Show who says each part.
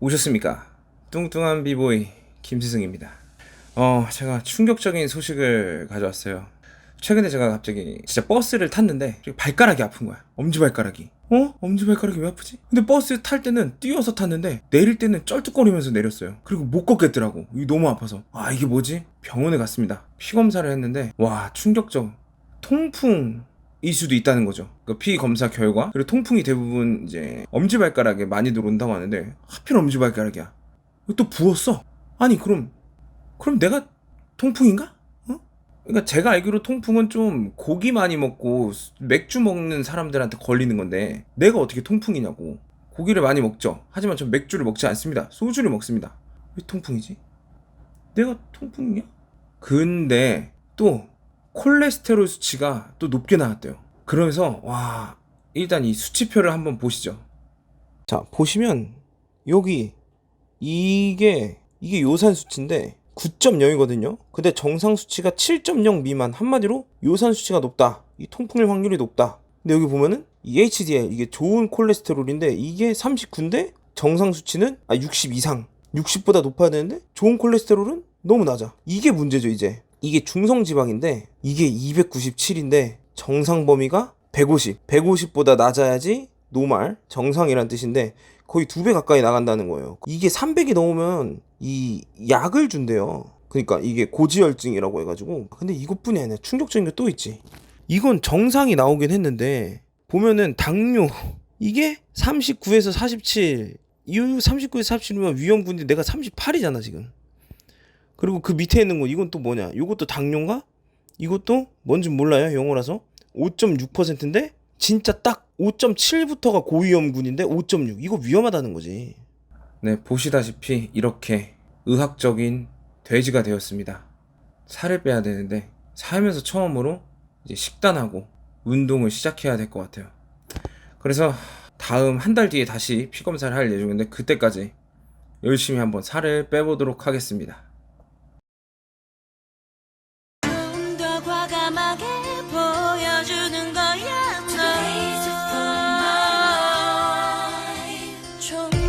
Speaker 1: 오셨습니까? 뚱뚱한 비보이 김스승입니다. 어, 제가 충격적인 소식을 가져왔어요. 최근에 제가 갑자기 진짜 버스를 탔는데 발가락이 아픈 거야. 엄지발가락이. 어? 엄지발가락이 왜 아프지? 근데 버스 탈 때는 뛰어서 탔는데 내릴 때는 쩔뚝거리면서 내렸어요. 그리고 못 걷겠더라고. 이게 너무 아파서. 아 이게 뭐지? 병원에 갔습니다. 피 검사를 했는데 와 충격적. 통풍 일 수도 있다는 거죠. 그피 검사 결과 그리고 통풍이 대부분 이제 엄지발가락에 많이 들어온다고 하는데 하필 엄지발가락이야. 또 부었어. 아니 그럼 그럼 내가 통풍인가? 어? 그러니까 제가 알기로 통풍은 좀 고기 많이 먹고 맥주 먹는 사람들한테 걸리는 건데 내가 어떻게 통풍이냐고. 고기를 많이 먹죠. 하지만 전 맥주를 먹지 않습니다. 소주를 먹습니다. 왜 통풍이지? 내가 통풍이냐? 근데 또 콜레스테롤 수치가 또 높게 나왔대요. 그러면서 와 일단 이 수치표를 한번 보시죠. 자 보시면 여기 이게 이게 요산 수치인데 9.0이거든요. 근데 정상 수치가 7.0 미만 한마디로 요산 수치가 높다. 이 통풍일 확률이 높다. 근데 여기 보면은 이 HDL 이게 좋은 콜레스테롤인데 이게 39인데 정상 수치는 아 60 이상 60보다 높아야 되는데 좋은 콜레스테롤은 너무 낮아. 이게 문제죠 이제. 이게 중성 지방인데 이게 297인데 정상 범위가 150. 150보다 낮아야지 노말 정상이란 뜻인데 거의 두 배 가까이 나간다는 거예요. 이게 300이 넘으면 이 약을 준대요. 그러니까 이게 고지혈증이라고 해가지고 근데 이것뿐이 아니라 충격적인 게 또 있지. 이건 정상이 나오긴 했는데 보면은 당뇨 이게 39에서 47 이후 39에서 47이면 위험군데 내가 38이잖아 지금. 그리고 그 밑에 있는 거 이건 또 뭐냐? 이것도 당뇨인가? 이것도 뭔지 몰라요 영어라서 5.6%인데 진짜 딱 5.7부터가 고위험군인데 5.6 이거 위험하다는 거지. 네 보시다시피 이렇게 의학적인 돼지가 되었습니다. 살을 빼야 되는데 살면서 처음으로 이제 식단하고 운동을 시작해야 될 것 같아요. 그래서 다음 한 달 뒤에 다시 피 검사를 할 예정인데 그때까지 열심히 한번 살을 빼보도록 하겠습니다. 좀